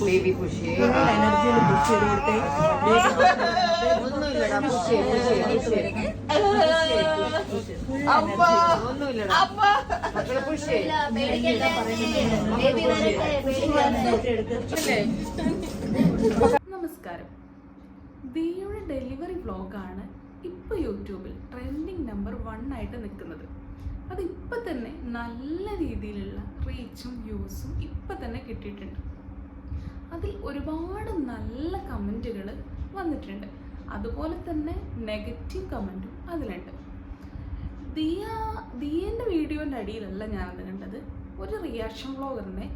Baby പുഷേ എനർജിയിൽ push ചെയ്ത് കൊടുത്തേ ഒന്നുമില്ലടാ പുഷ് നമസ്കാരം. ദിയുടെ ഡെലിവറി വ്ലോഗാണ് ഇപ്പോൾ യൂട്യൂബിൽ ട്രെൻഡിങ് നമ്പർ വൺ ആയിട്ട് നിൽക്കുന്നത്. അത് ഇപ്പം തന്നെ നല്ല രീതിയിലുള്ള റീച്ചും വ്യൂസും ഇപ്പം തന്നെ കിട്ടിയിട്ടുണ്ട്. അതിൽ ഒരുപാട് നല്ല കമന്റുകൾ വന്നിട്ടുണ്ട്. അതുപോലെ തന്നെ നെഗറ്റീവ് കമന്റും അതിലുണ്ട്. ദിയ ദിയേന്റെ വീഡിയോന്റെ അടിയിലല്ല ഞാനത് കണ്ടത്. ഒരു റിയാക്ഷൻ വ്ളോഗറിന്റെ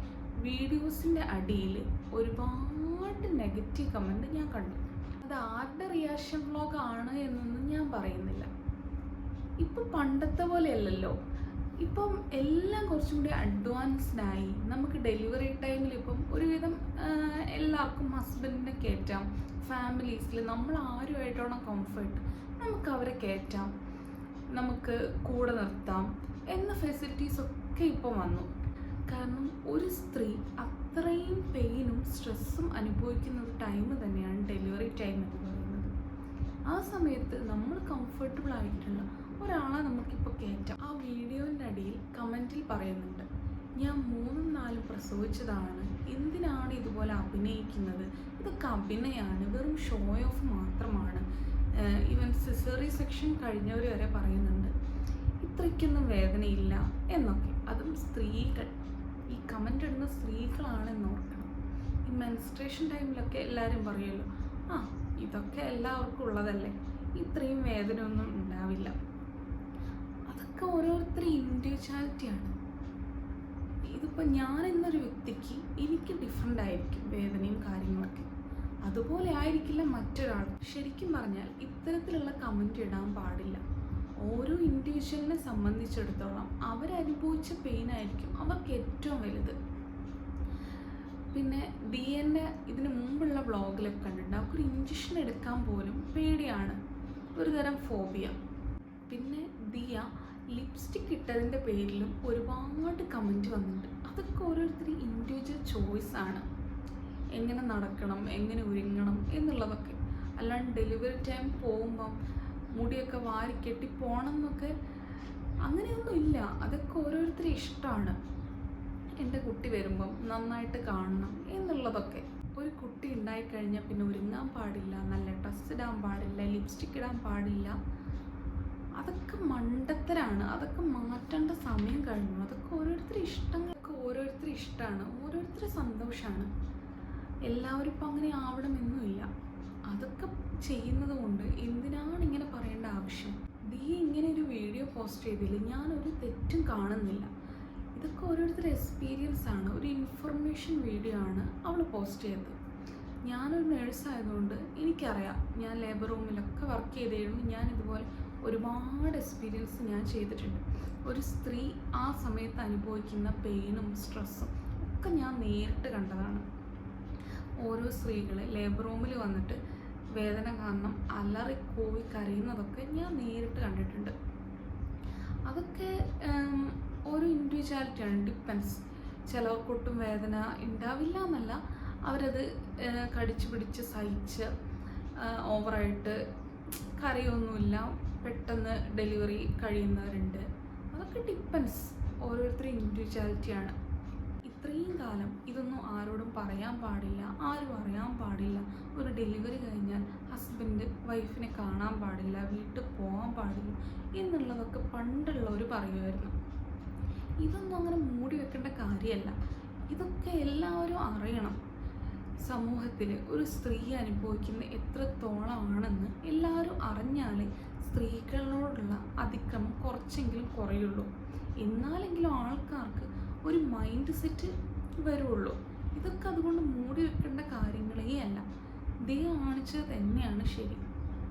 വീഡിയോസിന്റെ അടിയിൽ ഒരുപാട് നെഗറ്റീവ് കമന്റ് ഞാൻ കണ്ടു. അത് ആരുടെ റിയാക്ഷൻ വ്ളോഗ് ആണ് എന്നൊന്നും ഞാൻ പറയുന്നില്ല. ഇപ്പം പണ്ടത്തെ പോലെയല്ലല്ലോ ഇപ്പം എല്ലാം കുറച്ചും കൂടി അഡ്വാൻസ്ഡായി നമുക്ക് ഡെലിവറി ടൈമിൽ ഇപ്പം ഒരുവിധം എല്ലാവർക്കും ഹസ്ബൻഡിനെ കയറ്റാം ഫാമിലീസിൽ നമ്മൾ ആരുമായിട്ടാണോ കംഫർട്ട് നമുക്ക് അവരെ കയറ്റാം നമുക്ക് കൂടെ നിർത്താം എന്ന ഫെസിലിറ്റീസ് ഒക്കെ ഇപ്പോൾ വന്നു. കാരണം ഒരു സ്ത്രീ അത്രയും പെയിനും സ്ട്രെസ്സും അനുഭവിക്കുന്ന ഒരു ടൈം തന്നെയാണ് ഡെലിവറി ടൈം എന്ന് പറയുന്നത്. ആ സമയത്ത് നമ്മൾ കംഫർട്ടബിൾ ആയിട്ടുള്ള ഒരാളെ നമുക്കിപ്പോൾ കയറ്റാം ആ വീഡിയോന്റെ അടിയിൽ കമന്റിൽ പറയുന്നുണ്ട് ഞാൻ മൂന്നും നാലും പ്രസവിച്ചതാണ് എന്തിനാണ് ഇതുപോലെ അഭിനയിക്കുന്നത്? ഇതൊക്കെ അഭിനയമാണ് വെറും ഷോ ഓഫ് മാത്രമാണ്. ഈവൻ സിസറി സെക്ഷൻ കഴിഞ്ഞവർ വരെ പറയുന്നുണ്ട് ഇത്രയ്ക്കൊന്നും വേദനയില്ല എന്നൊക്കെ. അതും സ്ത്രീകൾ ഈ കമന്റ് ഇടുന്ന സ്ത്രീകളാണെന്ന് ഓർക്കണം. ഈ മെൻസ്ട്രേഷൻ ടൈമിലൊക്കെ എല്ലാവരും പറയുമല്ലോ ആ ഇതൊക്കെ എല്ലാവർക്കും ഉള്ളതല്ലേ ഇത്രയും വേദനയൊന്നും ഉണ്ടാവില്ല. അതൊക്കെ ഓരോരുത്തരും ഇൻഡിവിജ്വാലിറ്റിയാണ് ഇതിപ്പോൾ ഞാൻ എന്നൊരു വ്യക്തിക്ക് എനിക്ക് ഡിഫറെന്റ് ആയിരിക്കും വേദനയും കാര്യങ്ങളൊക്കെ. അതുപോലെ ആയിരിക്കില്ല മറ്റൊരാൾ. ശരിക്കും പറഞ്ഞാൽ ഇത്തരത്തിലുള്ള കമന്റ് ഇടാൻ പാടില്ല. ഓരോ ഇൻഡിവിജ്വലിനെ സംബന്ധിച്ചിടത്തോളം അവരനുഭവിച്ച പെയിൻ ആയിരിക്കും അവർക്ക് ഏറ്റവും വലുത്. പിന്നെ ഡി എന്റെ ഇതിന് മുമ്പുള്ള വ്ളോഗിലൊക്കെ കണ്ടിട്ടുണ്ട്. അവർക്കൊരു ഇഞ്ചക്ഷൻ എടുക്കാൻ പോലും പേടിയാണ്. ഒരു തരം ഫോബിയ പിന്നെ ദിയ ലിപ്സ്റ്റിക് ഇട്ടതിന്റെ പേരിലും ഒരുപാട് കമന്റ് വന്നിട്ടുണ്ട് അതൊക്കെ ഓരോരുത്തർ ഇൻഡിവിജ്വൽ ചോയ്സ് ആണ്. എങ്ങനെ നടക്കണം എങ്ങനെ ഒരുങ്ങണം എന്നുള്ളതൊക്കെ. അല്ലാണ്ട് ഡെലിവറി ടൈം പോകുമ്പം മുടിയൊക്കെ വാരി കെട്ടി പോകണം എന്നൊക്കെ അങ്ങനെയൊന്നും ഇല്ല. അതൊക്കെ ഓരോരുത്തരും ഇഷ്ടമാണ് എന്റെ കുട്ടി വരുമ്പം നന്നായിട്ട് കാണണം എന്നുള്ളതൊക്കെ. ഒരു കുട്ടി ഉണ്ടായിക്കഴിഞ്ഞാൽ പിന്നെ ഒരുങ്ങാൻ പാടില്ല നല്ല ഡ്രസ്സ് ഇടാൻ പാടില്ല ലിപ്സ്റ്റിക് ഇടാൻ പാടില്ല. അതൊക്കെ മണ്ടത്തരാണ്. അതൊക്കെ മാറ്റേണ്ട സമയം കഴിഞ്ഞു. അതൊക്കെ ഓരോരുത്തരുടെ ഓരോരുത്തരുടെ ഇഷ്ടമാണ്. ഓരോരുത്തരുടെ സന്തോഷമാണ്. എല്ലാവരും ഇപ്പം അങ്ങനെ ആവണമെന്നുമില്ല അതൊക്കെ ചെയ്യുന്നത് കൊണ്ട് എന്തിനാണ് ഇങ്ങനെ പറയേണ്ട ആവശ്യം? ദീ ഇങ്ങനെ ഒരു വീഡിയോ പോസ്റ്റ് ചെയ്തതിൽ ഞാനൊരു തെറ്റും കാണുന്നില്ല. ഇതൊക്കെ ഓരോരുത്തരുടെ എക്സ്പീരിയൻസ് ആണ്. ഒരു ഇൻഫർമേഷൻ വീഡിയോ ആണ് അവൾ പോസ്റ്റ് ചെയ്തത്. ഞാനൊരു നേഴ്സ് ആയതുകൊണ്ട് എനിക്കറിയാം. ഞാൻ ലേബർ റൂമിലൊക്കെ വർക്ക് ചെയ്ത് കഴിയുമ്പോൾ ഞാൻ ഇതുപോലെ ഒരുപാട് എക്സ്പീരിയൻസ് ഞാൻ ചെയ്തിട്ടുണ്ട്. ഒരു സ്ത്രീ ആ സമയത്ത് അനുഭവിക്കുന്ന പെയിനും സ്ട്രെസ്സും ഒക്കെ ഞാൻ നേരിട്ട് കണ്ടതാണ്. ഓരോ സ്ത്രീകൾ ലേബർ റൂമിൽ വന്നിട്ട് വേദന കാരണം അലറി കൂവി കരയുന്നതൊക്കെ ഞാൻ നേരിട്ട് കണ്ടിട്ടുണ്ട്. അതൊക്കെ ഓരോ ഇൻഡിവിജ്വാലിറ്റിയാണ് ഡിപ്പെൻസ് ചിലവർക്കൊട്ടും വേദന ഉണ്ടാവില്ല എന്നല്ല അവരത് കടിച്ചു പിടിച്ച് സഹിച്ച് ഓവറായിട്ട് കരയൊന്നുമില്ല. പെട്ടെന്ന് ഡെലിവറി കഴിയുന്നവരുണ്ട്. അതൊക്കെ ഡിപ്പെൻസ് ഓരോരുത്തരും ഇൻഡിവിജ്വാലിറ്റിയാണ് ഇത്രയും കാലം ഇതൊന്നും ആരോടും പറയാൻ പാടില്ല ആരും അറിയാൻ പാടില്ല. ഒരു ഡെലിവറി കഴിഞ്ഞാൽ ഹസ്ബൻഡ് വൈഫിനെ കാണാൻ പാടില്ല വീട്ടിൽ പോകാൻ പാടില്ല എന്നുള്ളതൊക്കെ പണ്ടുള്ളവർ പറയുമായിരുന്നു. ഇതൊന്നും അങ്ങനെ മൂടി വെക്കേണ്ട കാര്യമല്ല. ഇതൊക്കെ എല്ലാവരും അറിയണം. സമൂഹത്തിൽ ഒരു സ്ത്രീ അനുഭവിക്കുന്ന എത്രത്തോളമാണെന്ന് എല്ലാവരും അറിഞ്ഞാലേ സ്ത്രീകളോടുള്ള അതിക്രമം കുറച്ചെങ്കിലും കുറയുള്ളൂ. എന്നാലെങ്കിലും ആൾക്കാർക്ക് ഒരു മൈൻഡ് സെറ്റ് വരുള്ളൂ. ഇതൊക്കെ അതുകൊണ്ട് മൂടി വെക്കേണ്ട കാര്യങ്ങളേ അല്ല. ദൈവം കാണിച്ചത് തന്നെയാണ് ശരി.